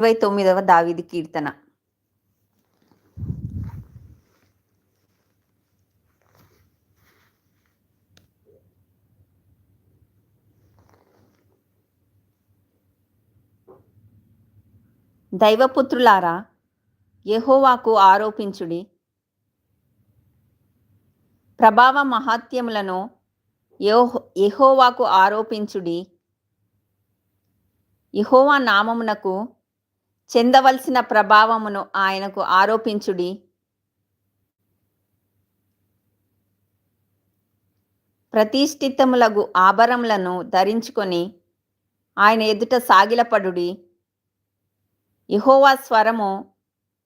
ఇరవై తొమ్మిదవ దావిది కీర్తన. దైవపుత్రులారా యహోవాకు ఆరోపించుడి. ప్రభావ మహాత్యములను యహోవాకు ఆరోపించుడి. యహోవా నామమునకు చెందవలసిన ప్రభావమును ఆయనకు ఆరోపించుడి. ప్రతిష్ఠితములగు ఆభరములను ధరించుకొని ఆయన ఎదుట సాగిలపడుడి. యెహోవా స్వరము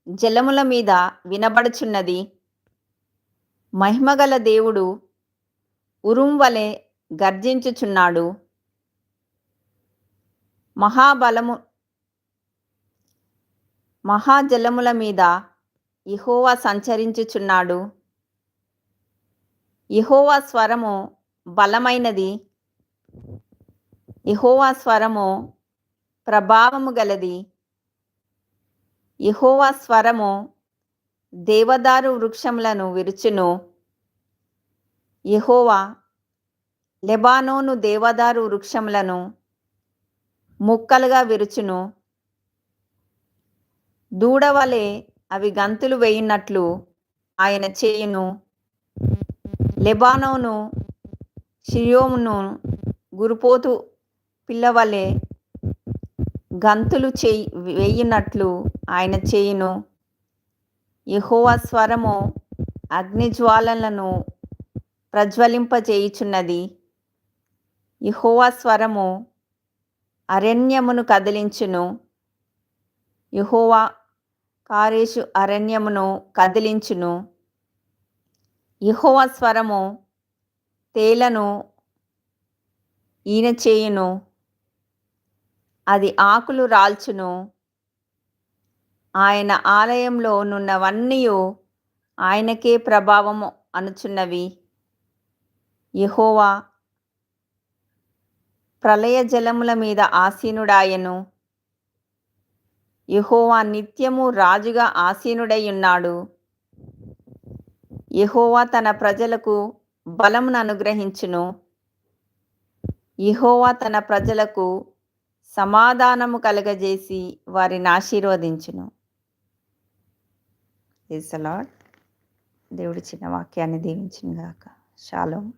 జలముల మీద వినబడుచున్నది. మహిమగల దేవుడు ఉరుం వలె గర్జించుచున్నాడు. మహాబలము మహాజలముల మీద ఇహోవా సంచరించుచున్నాడు. ఇహోవా స్వరము బలమైనది. ఇహోవా స్వరము ప్రభావము గలది. ఇహోవా స్వరము దేవదారు వృక్షములను విరుచును. ఇహోవా లెబానోను దేవదారు వృక్షములను ముక్కలుగా విరుచును. దూడవలే అవి గంతులు వేయినట్లు ఆయన చేయును. లెబానోను షియోమును గురుపోతు పిల్లవలే గంతులు చేయి వేయినట్లు ఆయన చేయును. యహోవా స్వరము అగ్నిజ్వాలలను ప్రజ్వలింపజేయుచున్నది. యహోవా స్వరము అరణ్యమును కదిలించును. యహోవా కారేషు అరణ్యమును కదిలించును. యెహోవా స్వరము తేలను ఈయన చేయును. అది ఆకులు రాల్చును. ఆయన ఆలయంలో నున్నవన్నీ ఆయనకే ప్రభావము అనుచున్నవి. యహోవా ప్రళయ జలముల మీద ఆసీనుడాయను. యహోవా నిత్యము రాజుగా ఆసీనుడై ఉన్నాడు యహోవా తన ప్రజలకు బలమును అనుగ్రహించును. యహోవా తన ప్రజలకు సమాధానము కలగజేసి వారిని ఆశీర్వదించును. లార్డ్ దేవుడి చిన్న వాక్యాన్ని దీవించిన గాక షాలోమ్